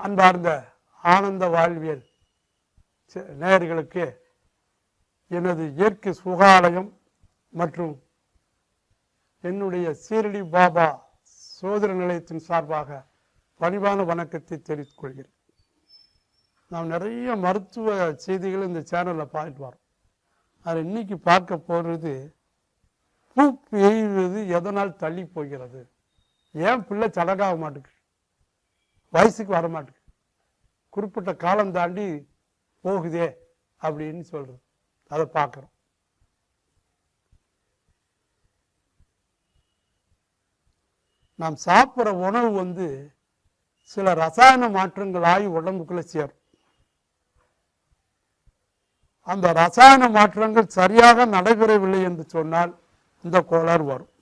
அன்பார்ந்த ஆனந்த வாழ்வியல் சே- நேயர்களுக்கு எனது இயற்கை சுகாலயம் மற்றும் என்னுடைய சீரடி பாபா சோதர நிலையத்தின் சார்பாக பணிவான வணக்கத்தை தெரிவித்துக் கொள்கிறேன். நாம் நிறைய மருத்துவ செய்திகள் இந்த சேனலில் பார்த்துட்டு வரோம். அதில் இன்னைக்கு பார்க்க போகிறது பூ பெய்வது எதனால் தள்ளி போகிறது? ஏன் பிள்ளை சடங்காக மாட்டேங்குது வயசுக்கு வர மாட்டேங்குது குறிப்பிட்ட காலம் தாண்டி போகுதே அப்படின்னு சொல்றது. அதை பார்க்குறோம். நாம் சாப்பிட்ற உணவு வந்து சில ரசாயன மாற்றங்கள் ஆகி உடம்புக்குள்ள சேரும். அந்த ரசாயன மாற்றங்கள் சரியாக நடைபெறவில்லை என்று சொன்னால் இந்த கோளாறு வரும்.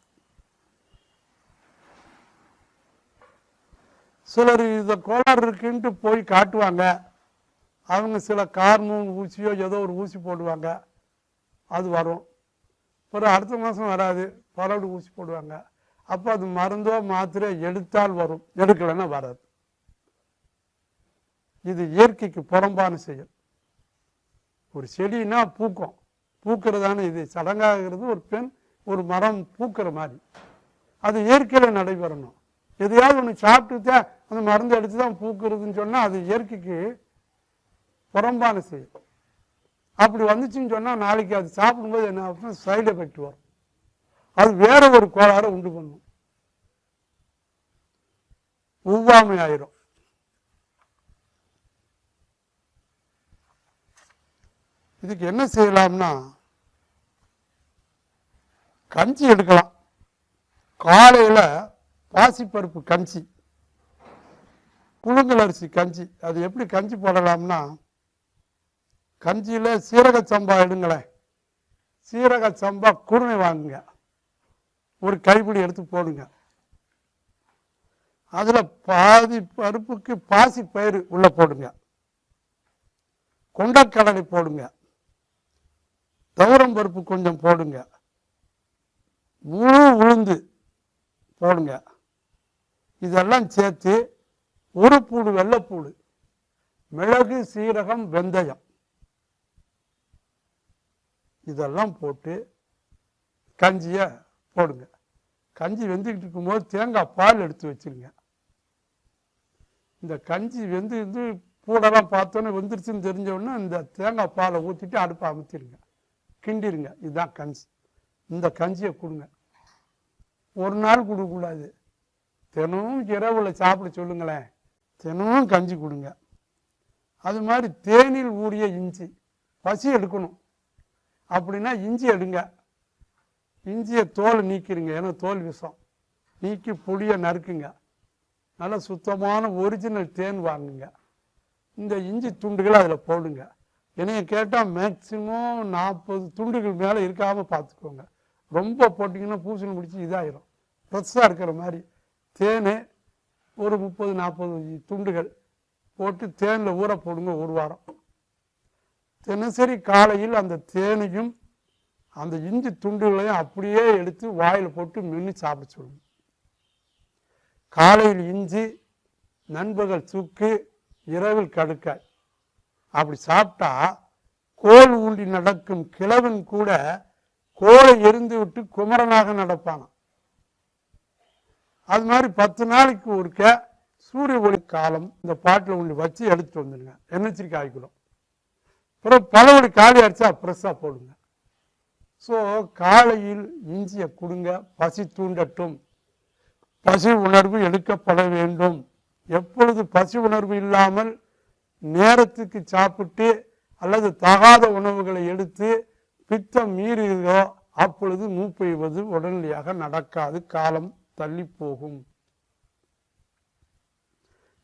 சிலர் இதை கோளாறு இருக்குன்ட்டு போய் காட்டுவாங்க. அவங்க சில கார்மூன் ஊசியோ ஏதோ ஒரு ஊசி போடுவாங்க. அது வரும். ஒரு அடுத்த மாதம் வராது. பரவடு ஊசி போடுவாங்க. அப்போ அது மருந்தோ மாத்திரை எடுத்தால் வரும். எடுக்கலைன்னா வராது. இது இயற்கைக்கு புறம்பான செயல். ஒரு செடினா பூக்கும். பூக்கிறதான இது சடங்காகிறது ஒரு பெண் ஒரு மரம் பூக்கிற மாதிரி. அது இயற்கையில் நடைபெறணும். எதையாவது ஒன்று சாப்பிட்டுத்தான் அந்த மருந்து அடித்து தான் பூக்குறதுன்னு சொன்னால் அது இயற்கைக்கு புறம்பான செயல். அப்படி வந்துச்சுன்னு சொன்னால் நாளைக்கு அது சாப்பிடும்போது என்ன ஆகும் சைடு எஃபெக்ட் வரும். அது வேற ஒரு கோளாறை உண்டு பண்ணும். ஒவ்வாமை ஆயிரும். இதுக்கு என்ன செய்யலாம்னா கஞ்சி எடுக்கலாம். காலையில் பாசிப்பருப்பு கஞ்சி. புழுங்கல் அரிசி கஞ்சி. அது எப்படி கஞ்சி போடலாம்னா கஞ்சியில் சீரக சம்பா எடுங்களேன் சீரக சம்பா குருணை வாங்குங்க. ஒரு கைப்பிடி எடுத்து போடுங்க. அதில் பாதி பருப்புக்கு பாசி பயிர் உள்ளே போடுங்க. கொண்டக்கடலை போடுங்க. துவரம் பருப்பு கொஞ்சம் போடுங்க. முழு உளுந்து போடுங்க. இதெல்லாம் சேர்த்து ஒரு பூடு வெள்ளைப்பூடு. மிளகு சீரகம் வெந்தயம். இதெல்லாம் போட்டு கஞ்சியை போடுங்க. கஞ்சி வெந்துக்கிட்டு இருக்கும்போது தேங்காய் பால் எடுத்து வச்சிருங்க. இந்த கஞ்சி வெந்து வந்து பூடெல்லாம் பார்த்தோன்னே வெந்துருச்சுன்னு தெரிஞ்சோடனே இந்த தேங்காய் பாலை ஊற்றிட்டு அடுப்பை அமுத்திடுங்க கிண்டிருங்க. இதுதான் கஞ்சி. இந்த கஞ்சியை கொடுங்க. ஒரு நாள் கொடுக்கக்கூடாது. தினமும் இரவுல சாப்பிட சொல்லுங்களேன். தினமும் கஞ்சி கொடுங்க. அது மாதிரி தேனில் ஊறிய இஞ்சி பசி எடுக்கணும். அப்படின்னா இஞ்சி எடுங்க. இஞ்சியை தோல் நீக்கிடுங்க ஏன்னா தோல் விஷம் நீக்கி புளியை நறுக்குங்க. நல்ல சுத்தமான ஒரிஜினல் தேன் வாங்குங்க. இந்த இஞ்சி துண்டுகளை அதில் போடுங்க. என்னைய கேட்டால் மேக்சிமம் நாற்பது துண்டுகள் மேலே இருக்காமல் பார்த்துக்கோங்க. ரொம்ப போட்டிங்கன்னா பூசணி பிடிச்சி இதாயிரும். ஃப்ரெஷ்ஷாக இருக்கிற மாதிரி. தேன் ஒரு முப்பது நாற்பது துண்டுகள் போட்டு தேனில் ஊற போடுங்க ஒரு வாரம். தினசரி காலையில் அந்த தேனையும் அந்த இஞ்சி துண்டுகளையும் அப்படியே எடுத்து வாயில் போட்டு மென்று சாப்பிட சொல்லுங்க. காலையில் இஞ்சி நண்பகல் சுக்கு இரவில் கடுக்காய். அப்படி சாப்பிட்டா கோல் ஊண்டி நடக்கும் கிழவன் கூட கோலை எரிந்து விட்டு குமரனாக நடப்பான் அது மாதிரி பத்து நாளைக்கு ஒருக்க சூரிய ஒளி காலம் இந்த பாட்டில் ஒன்று வச்சு எடுத்துட்டு வந்துடுங்க எண்ணெய்ச்சரி காய்க்குள்ள அப்புறம் பழவொடி காலி அடித்தா ஃப்ரெஷ்ஷாக போடுங்க. ஸோ காலையில் இஞ்சியை கொடுங்க பசி தூண்டட்டும். பசி உணர்வு எடுக்கப்பட வேண்டும். எப்பொழுது பசி உணர்வு இல்லாமல் நேரத்துக்கு சாப்பிட்டு அல்லது தகாத உணவுகளை எடுத்து பித்தம் மீறுகிறதோ அப்பொழுது மூப்பெய்வது உடனடியாக நடக்காது. காலம் தள்ளிப்போகும்.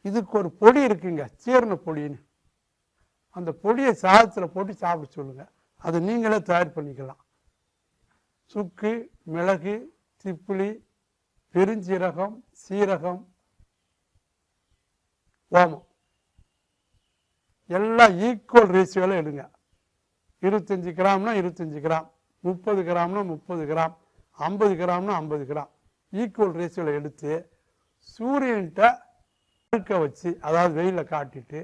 இதுக்கு ஒரு பொடி இருக்குங்க சீரண பொடின்னு. அந்த பொடியை சாதத்தில் போட்டு சாப்பிட சொல்லுங்க. அதை நீங்களே தயார் பண்ணிக்கலாம். சுக்கு மிளகு திப்பிலி பெருஞ்சீரகம் சீரகம் ஓமம். எல்லாம் ஈக்குவல் ரேஷியோவில் எடுங்க. இருபத்தஞ்சி கிராம்னா இருபத்தஞ்சி கிராம் முப்பது கிராம்னா முப்பது கிராம் ஐம்பது கிராம்னா ஐம்பது கிராம். ஈக்குவல் ரேஷியோவில் எடுத்து சூரியன்கிட்ட இருக்க வச்சு அதாவது வெயிலில் காட்டிட்டு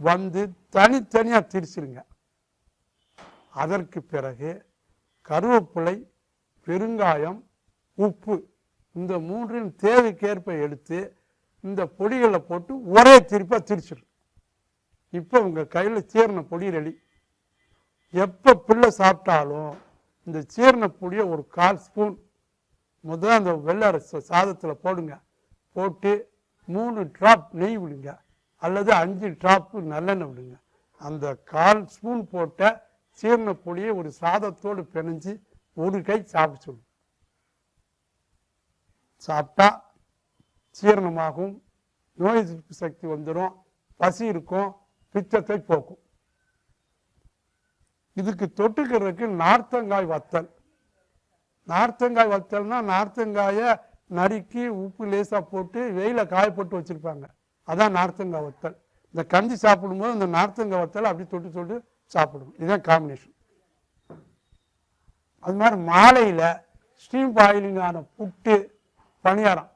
வந்து தனித்தனியாக திரிச்சிருங்க. அதற்கு பிறகு கருவேப்பிலை பெருங்காயம் உப்பு இந்த மூன்றின் தேவைக்கேற்ப எடுத்து இந்த பொடிகளை போட்டு ஒரே திருப்பாக திரிச்சிடும் இப்போ உங்கள் கையில் சீரண பொடி ரெடி. எப்போ பிள்ளை சாப்பிட்டாலும் இந்த சீரண பொடியை ஒரு கால் ஸ்பூன் முதல்ல அந்த வெள்ளை அரிசி சாதத்தில் போடுங்க. போட்டு மூணு ட்ராப் நெய் விடுங்க. அல்லது அஞ்சு ட்ராப்பு நல்லெண்ணெய் விடுங்க. அந்த கால் ஸ்பூன் போட்ட சீரண பொடியை ஒரு சாதத்தோடு பிணைஞ்சு ஒரு கை சாப்பிட சொல்லுங்க சாப்பிட்டா சீரணமாகும் நோய் எதிர்ப்பு சக்தி வந்துடும் பசி இருக்கும். பித்தத்தை போக்கும். இதுக்கு தொட்டுக்கிறதுக்கு நார்த்தங்காய் வத்தல். நார்த்தங்காய் வத்தல்னா நார்த்தங்காயை நறுக்கி உப்பு லேசாக போட்டு வெயில காய போட்டு வச்சுருப்பாங்க. அதான் நார்த்தங்காய் வத்தல். இந்த கஞ்சி சாப்பிடும்போது இந்த நார்த்தங்காய் வத்தல் அப்படி தொட்டு தொட்டு சாப்பிடும். இதுதான் காம்பினேஷன் அது மாதிரி மாலையில் ஸ்டீம் பாயிலிங்கான புட்டு பணியாரம்.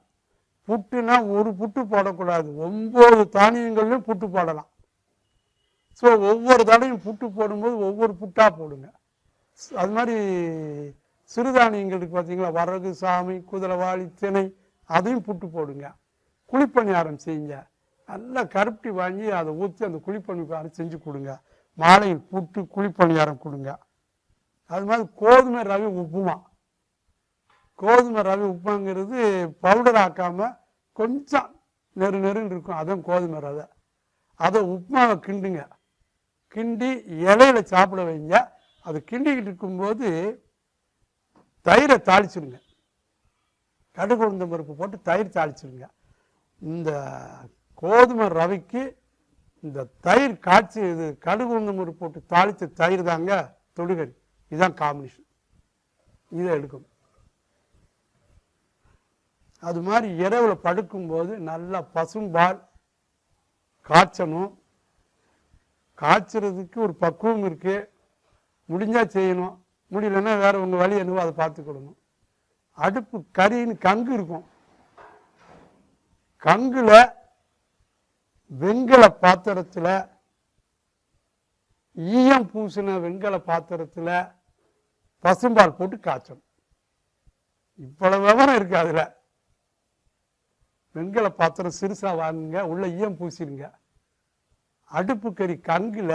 புட்டுனா ஒரு புட்டு போடக்கூடாது. ஒம்பது தானியங்கள்லையும் புட்டு போடலாம். ஸோ ஒவ்வொரு தடையும் புட்டு போடும்போது ஒவ்வொரு புட்டாக போடுங்க. ஸ்- அது மாதிரி சிறுதானியங்களுக்கு பார்த்தீங்களா? வரகு சாமி குதிரைவாளி திணை அதையும் புட்டு போடுங்க. குழிப்பணியாரம் செய்யுங்க. நல்லா கருப்பட்டி வாங்கி அதை ஊற்றி அந்த குழிப்பணியாரம் செஞ்சு கொடுங்க. மாலையில் புட்டு குழிப்பணியாரம் கொடுங்க. அது மாதிரி கோதுமை ரவி உப்புமா. கோதுமை ரவி உப்புமாங்கிறது பவுடர் ஆக்காம கொஞ்சம் நெரு நெருன்னு இருக்கும். அதான் கோதுமை ரவை. அதை உப்புமாவை கிண்டுங்க. கிண்டி இலையில சாப்பிட வைங்க. அது கிண்டிக்கிட்டு இருக்கும்போது தயிரை தாளிச்சிடுங்க கடுகு உளுந்தம் பருப்பு போட்டு தயிர் தாளிச்சிடுங்க இந்த கோதுமை ரவிக்கு இந்த தயிர் காய்ச்சி இது கடுகு உளுந்தம் பருப்பு போட்டு தாளித்த தயிர் தாங்க தொடுகறி. இதுதான் காம்பினேஷன் இதை எடுக்கும் அது மாதிரி இரவில் படுக்கும்போது நல்லா பசும்பால் காய்ச்சணும். காய்ச்சறதுக்கு ஒரு பக்குவம் இருக்குது முடிஞ்சால் செய்யணும். முடியலன்னா வேற ஒன்று வழி என்னவோ அதை பார்த்துக்கிடணும். அடுப்பு கரின்னு கங்கு இருக்கும். கங்குல வெண்கல பாத்திரத்துல ஈயம் பூசின வெண்கல பாத்திரத்துல பசும்பால் போட்டு காய்ச்சணும். இவ்வளவு விவரம் இருக்கு அதுல. வெண்கல பாத்திரம் சிறுசாக வாங்குங்க உள்ள ஈயம் பூசிடுங்க. அடுப்பு கறி கங்குல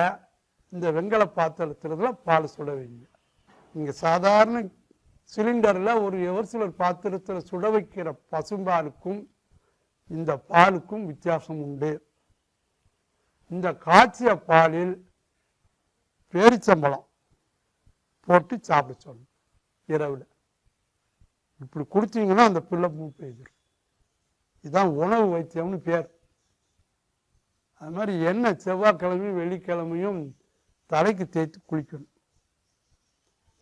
இந்த வெண்கல பாத்திரத்தில் பால் சுட வைங்க. இங்கே சாதாரண சிலிண்டரில் ஒரு எவர்சிலர் பாத்திரத்தில் சுட வைக்கிற பசும்பாலுக்கும் இந்த பாலுக்கும் வித்தியாசம் உண்டு. இந்த காய்ச்சிய பாலில் பேரிச்சம்பளம் போட்டு சாப்பிட சொல்லணும் இரவில். இப்படி குடிச்சிங்கன்னா அந்த பிள்ளை மூ பெய்திடும் இதுதான் உணவு வைத்தியம்னு பேர். அது மாதிரி எண்ணெய் செவ்வாய்க்கிழமையும் வெள்ளிக்கிழமையும் தலைக்கு தேய்த்து குளிக்கணும்.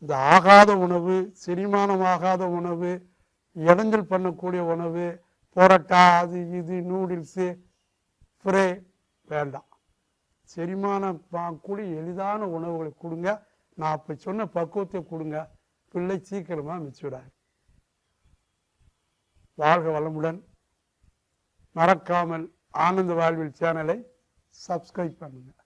இந்த ஆகாத உணவு செரிமானம் ஆகாத உணவு இடைஞ்சல் பண்ணக்கூடிய உணவு பொரோட்டா அது இது நூடுல்ஸு ஃப்ரே வேண்டாம். செரிமானம் கூடிய எளிதான உணவுகளை கொடுங்க. நான் அப்போ சொன்ன பக்குவத்தை கொடுங்க. பிள்ளை சீக்கிரமாக மிச்சுடாரு வாழ்க வளமுடன். மறக்காமல் ஆனந்த வாழ்வில் சேனலை சப்ஸ்கிரைப் பண்ணுங்கள்